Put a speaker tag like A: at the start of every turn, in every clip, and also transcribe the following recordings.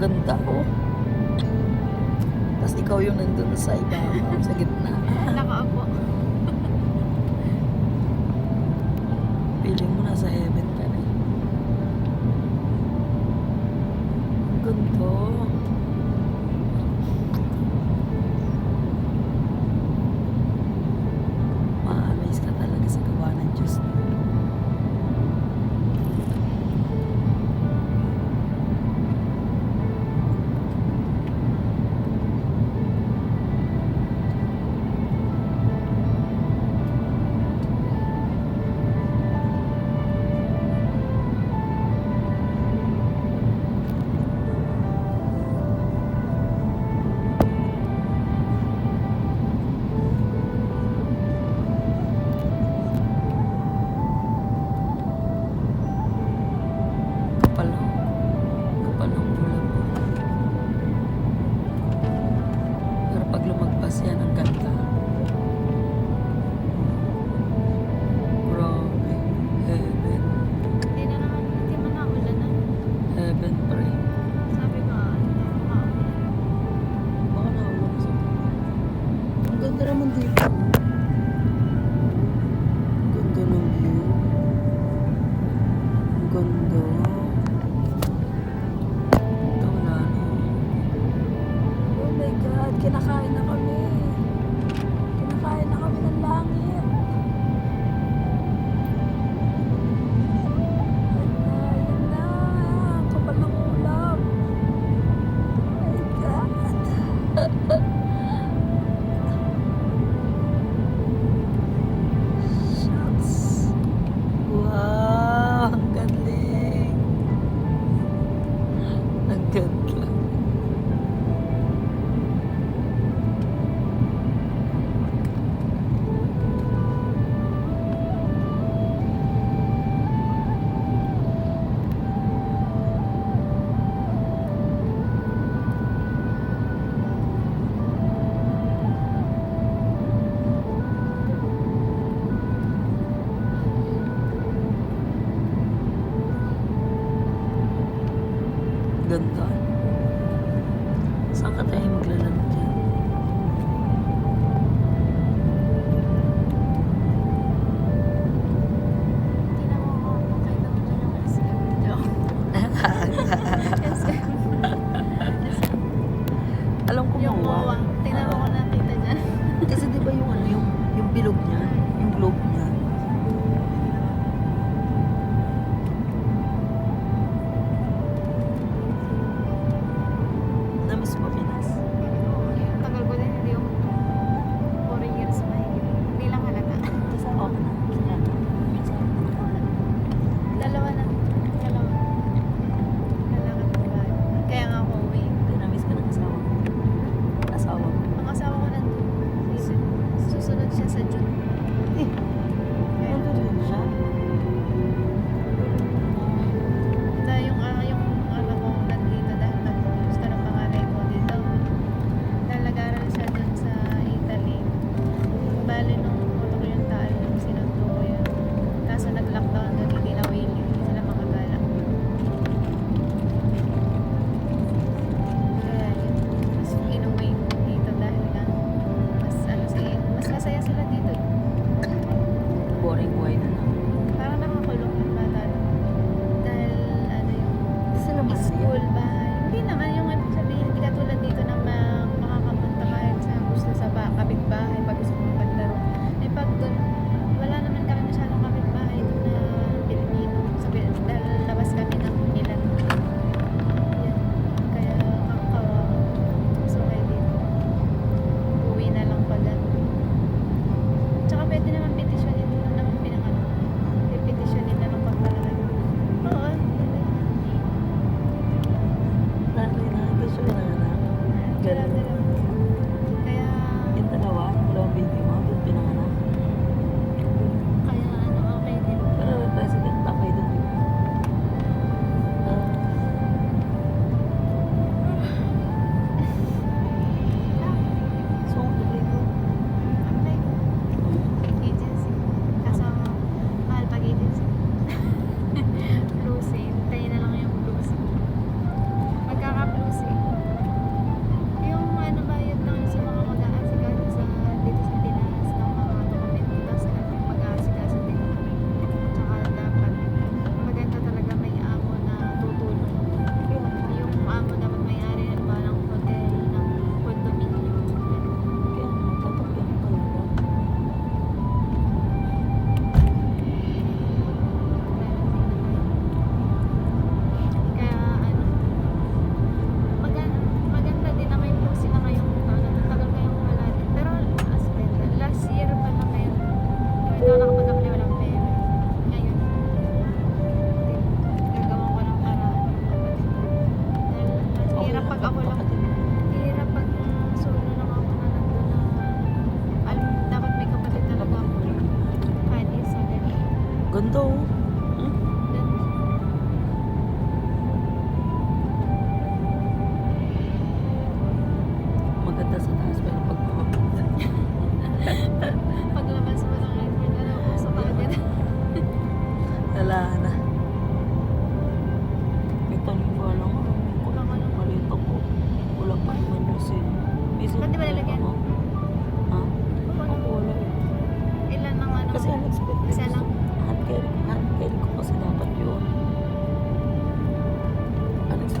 A: ganda oh. ko. Tapos ikaw yung nandun sa iba, oh, sa gitna. Nakaapo. ganda. Saan ka tayo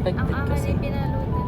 A: Expected
B: Ang
A: kasi.
B: ay pinaluto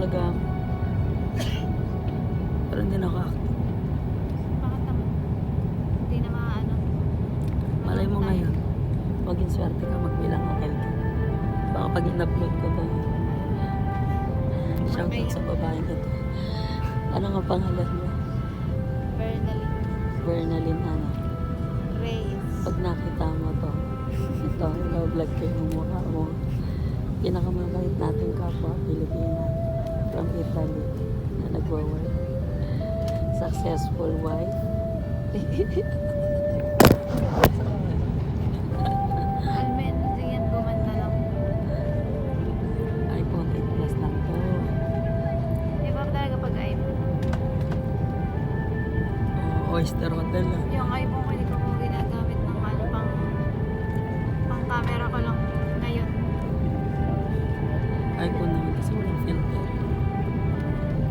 B: talaga
A: ako. Pero hindi na ako active.
B: Bakit naman? Hindi na maano.
A: Malay mo ngayon. Maging swerte ka magbilang ng LK. Baka pag in-upload ko to. Shoutout sa babaeng ito. Ano nga pangalan mo?
B: Bernally.
A: Bernalyn ano.
B: Reyes.
A: Pag nakita mo to, ito, vlog ko yung mukha mo. Pinakamabait natin kapwa Pilipina Italy na nagwa-work. Successful wife.
B: Almen, yan gumanda lang.
A: 8 Plus lang to.
B: Iba talaga pag iPhone.
A: Oh, Oyster Hotel ah.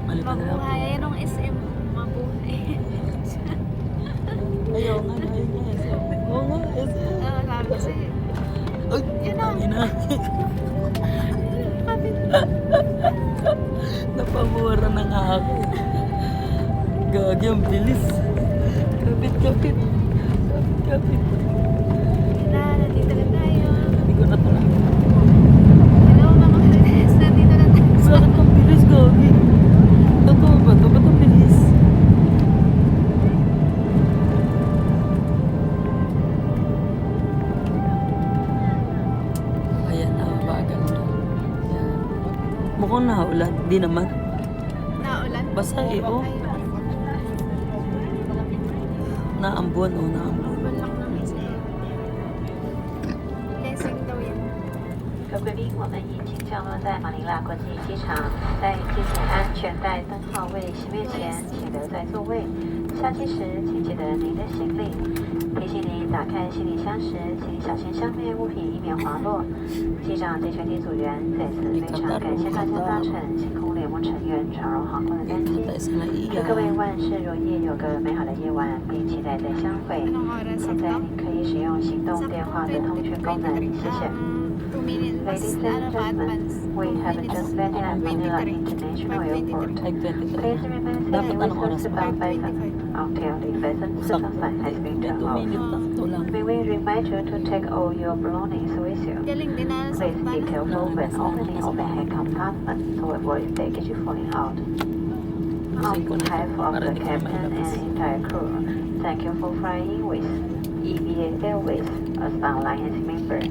A: Mali pa nila
B: Mabuhay. Yan ang SM. Mabuhay.
A: Ayaw nga, ayaw nga. SM. Oo nga, SM.
B: Ah, sabi kasi,
A: Ay,
B: Yun na.
A: tangin na.
B: kapit.
A: Napamura na nga ako. Gagi, ang bilis. Kapit, kapit. Kapit, kapit. Di naman.
B: Naulan.
A: Basta eh, oh. Naambon, oh, naambon.
B: Blessing daw yan.
C: 各位贵宾，我们已经降落在马尼拉国际机场，在系紧安全带灯号位熄灭前，请留在座位。下机时，请记得您的行李。提醒您打开行李箱时，请小心上面物品以免滑落。机长及全体组员在此非常感谢大家搭乘星成员闯入航空的
A: 登
C: 机。祝各位万事如意，有个美好的夜晚，并期待再相会。现在您可以使用行动电话的通讯功能，谢谢。
B: 2 minutes, ano
C: ba,
B: advance?
C: 2
B: minutes, 23. 5.23.
A: Like 23. Dapat anong oras
C: pa?
B: 5.25.
C: After your has been turned off. We will remind you to take all your belongings with you. Please be careful when opening overhead compartments to avoid baggage falling out. On behalf of the captain and entire crew, thank you for flying with EVA Airways, a Star Alliance member.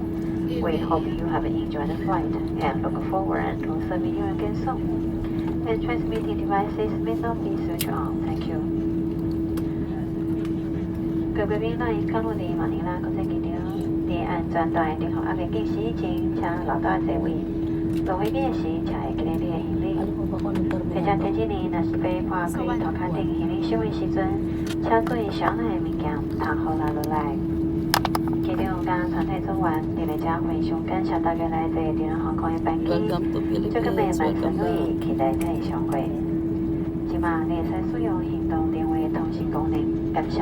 C: We hope you have enjoyed the flight and look forward to serving you again soon. The transmitting devices may not be switched on. Thank you. 宾乐意降落的马尼拉国际机场，伫安全带任何压力进行前，请留在座位。落飞机时，请会记得你的行李。
A: Alam mo ba kung anong
C: 或者提醒你，若是被迫开头壳顶行李箱的时阵，请注意箱内的物件，通好拿落来。机长甲全体组员，伫咧遮非常感谢大家来坐中央航空的班机。
A: Welcome to
C: 这个美
A: Philippines.
C: 满顺
A: Welcome
C: 利，
A: back.
C: 期待再相会。即马你会使使用行动电话的通讯功能，感谢。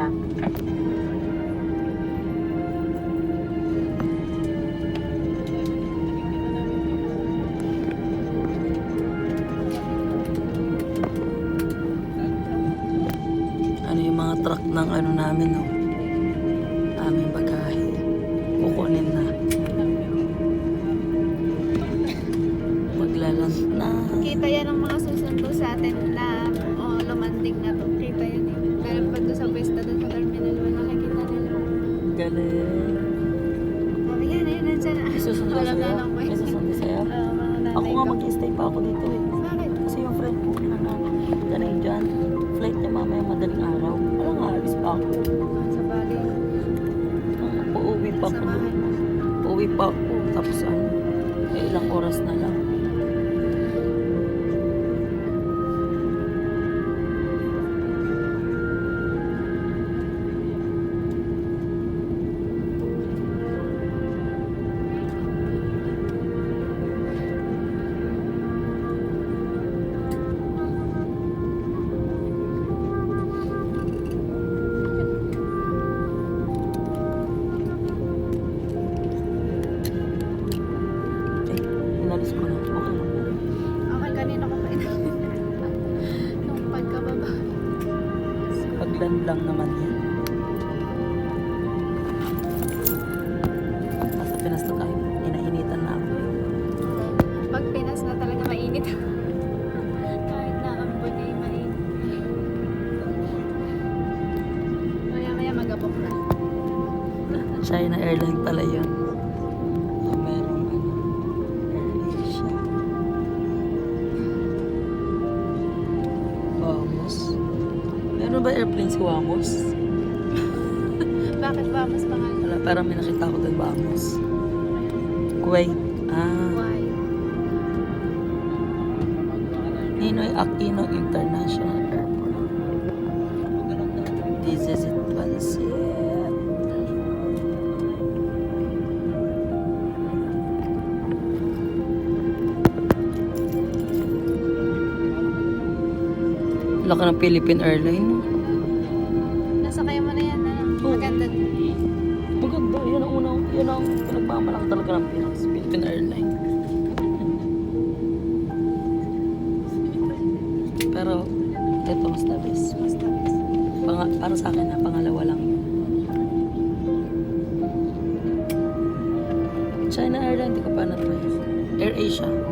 A: Ano yung mga truck ng ano namin, no? Pagland lang naman yan. Nasa Pinas na tayo. Inainitan na ako.
B: Pag Pinas na talaga mainit. Kahit na ambon ay mainit. Maya maya magabok na.
A: China Airline pala yun. Merong ano, ba airplane si Vamos?
B: Bakit ba mas pangalan?
A: Wala, parang may nakita ko doon Vamos. Kuwait. Ah.
B: Why?
A: Ninoy Aquino International Airport. This is it, Pansit. Laki ng Philippine Airline.
B: Nasa kaya mo na yan,
A: ha?
B: Maganda.
A: Maganda. Yan ang unang, yan ang pinagmamalaki talaga ng Pinas. Philippine Airline. Pero, ito mas the best.
B: Mas the best.
A: Pang, para sa akin na pangalawa lang. China Airline, di ko pa na-try. Air Asia.